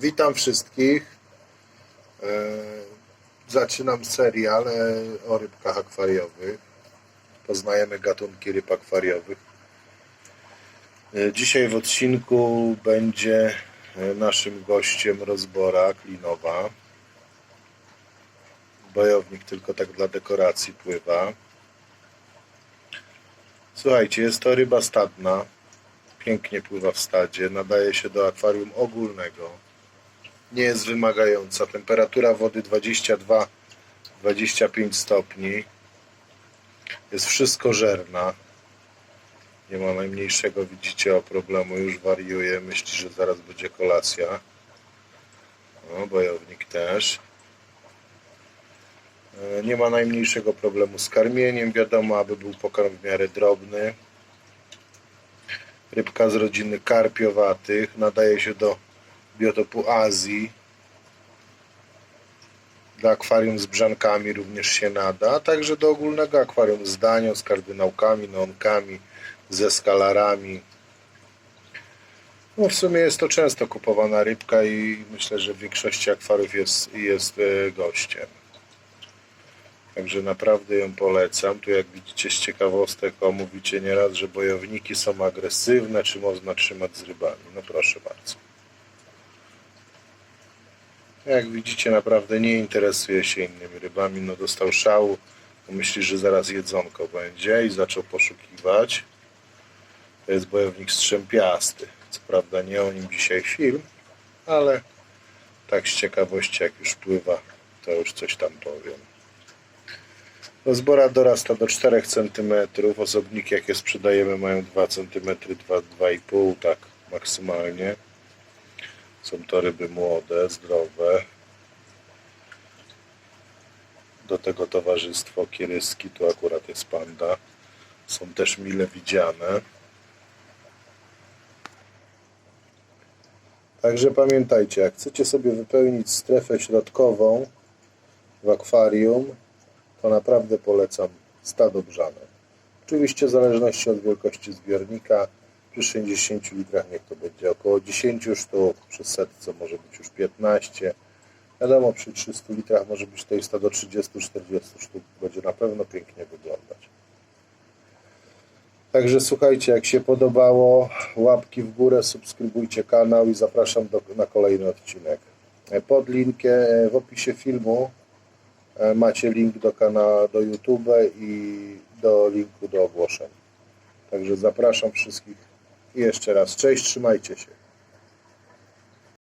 Witam wszystkich. E, Zaczynam serial e, o rybkach akwariowych. Poznajemy gatunki ryb akwariowych. E, Dzisiaj w odcinku będzie naszym gościem rozbora klinowa. Bojownik tylko tak dla dekoracji pływa. Słuchajcie, jest to ryba stadna. Pięknie pływa w stadzie. Nadaje się do akwarium ogólnego. Nie jest wymagająca. Temperatura wody 22-25 stopni. Jest wszystko żerna. Nie ma najmniejszego, widzicie, o problemu. Już wariuje. Myśli, że zaraz będzie kolacja. O, bojownik też. E, Nie ma najmniejszego problemu z karmieniem. Wiadomo, aby był pokarm w miarę drobny. Rybka z rodziny karpiowatych. Nadaje się do biotopu Azji. Dla akwarium z brzankami również się nada, a także do ogólnego akwarium z danią, z kardynałkami, neonkami, ze skalarami. No w sumie jest to często kupowana rybka i myślę, że w większości akwariów jest, jest e, gościem. Także naprawdę ją polecam. Tu jak widzicie z ciekawostek, o mówicie nieraz, że bojowniki są agresywne, czy można trzymać z rybami. No proszę bardzo. Jak widzicie, naprawdę nie interesuje się innymi rybami. No dostał szału, myśli, że zaraz jedzonko będzie i zaczął poszukiwać. To jest bojownik strzępiasty. Co prawda nie o nim dzisiaj film, ale tak z ciekawości jak już pływa, to już coś tam powiem. Rozbora dorasta do 4 cm. Osobniki jakie sprzedajemy mają 2 cm, 2,5 tak maksymalnie. Są to ryby młode, zdrowe. Do tego towarzystwo kieryski, tu akurat jest panda. Są też mile widziane. Także pamiętajcie, jak chcecie sobie wypełnić strefę środkową w akwarium, to naprawdę polecam stado brzane. Oczywiście w zależności od wielkości zbiornika, przy 60 litrach niech to będzie około 10 sztuk, przy setce może być już 15. Wiadomo, przy 300 litrach może być to i stado 30-40 sztuk, będzie na pewno pięknie wyglądać. Także słuchajcie, jak się podobało, łapki w górę, subskrybujcie kanał i zapraszam do, na kolejny odcinek. Pod linkiem w opisie filmu E, macie link do kanału do YouTube i do linku do ogłoszeń. Także zapraszam wszystkich i jeszcze raz cześć, trzymajcie się.